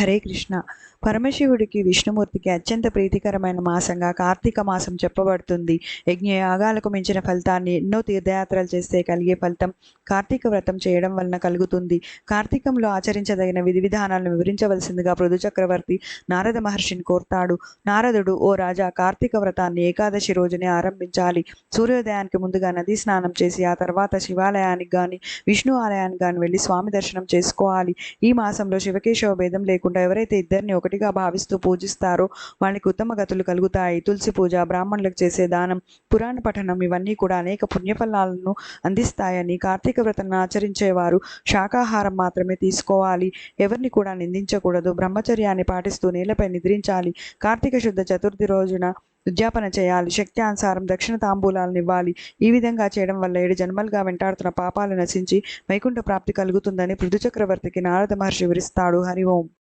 హరే కృష్ణ. పరమశివుడికి విష్ణుమూర్తికి అత్యంత ప్రీతికరమైన మాసంగా కార్తీక మాసం చెప్పబడుతుంది. యజ్ఞ యాగాలకు మించిన ఫలితాన్ని ఎన్నో తీర్థయాత్రలు చేస్తే కలిగే ఫలితం కార్తీక వ్రతం చేయడం వలన కలుగుతుంది. కార్తీకంలో ఆచరించదగిన విధి విధానాలను వివరించవలసిందిగా పృథు చక్రవర్తి నారద మహర్షిని కోరుతాడు. నారదుడు ఓ రాజా కార్తీక వ్రతాన్ని ఏకాదశి రోజునే ఆరంభించాలి. సూర్యోదయానికి ముందుగా నదీ స్నానం చేసి ఆ తర్వాత శివాలయానికి గాని విష్ణు ఆలయానికి గాని వెళ్ళి స్వామి దర్శనం చేసుకోవాలి. ఈ మాసంలో శివకేశవ భేదం లేకుండా ఎవరైతే ఇద్దరిని ఒకటిగా భావిస్తూ పూజిస్తారో వాళ్ళకి ఉత్తమ గతులు కలుగుతాయి. తులసి పూజ బ్రాహ్మణులకు చేసే దానం పురాణ పఠనం ఇవన్నీ కూడా అనేక పుణ్యఫలాలను అందిస్తాయని కార్తీక వ్రతాన్ని ఆచరించేవారు. శాకాహారం మాత్రమే తీసుకోవాలి. ఎవరిని కూడా నిందించకూడదు. బ్రహ్మచర్యాన్ని పాటిస్తూ నేలపై నిద్రించాలి. కార్తీక శుద్ధ చతుర్థి రోజున ఉద్యాపన చేయాలి. శక్తి అనుసారం దక్షిణ తాంబూలాలను ఇవ్వాలి. ఈ విధంగా చేయడం వల్ల ఏడు జన్మలుగా వెంటాడుతున్న పాపాలు నశించి వైకుంఠ ప్రాప్తి కలుగుతుందని పృథు చక్రవర్తికి నారద మహర్షి వివరిస్తాడు. హరి ఓం.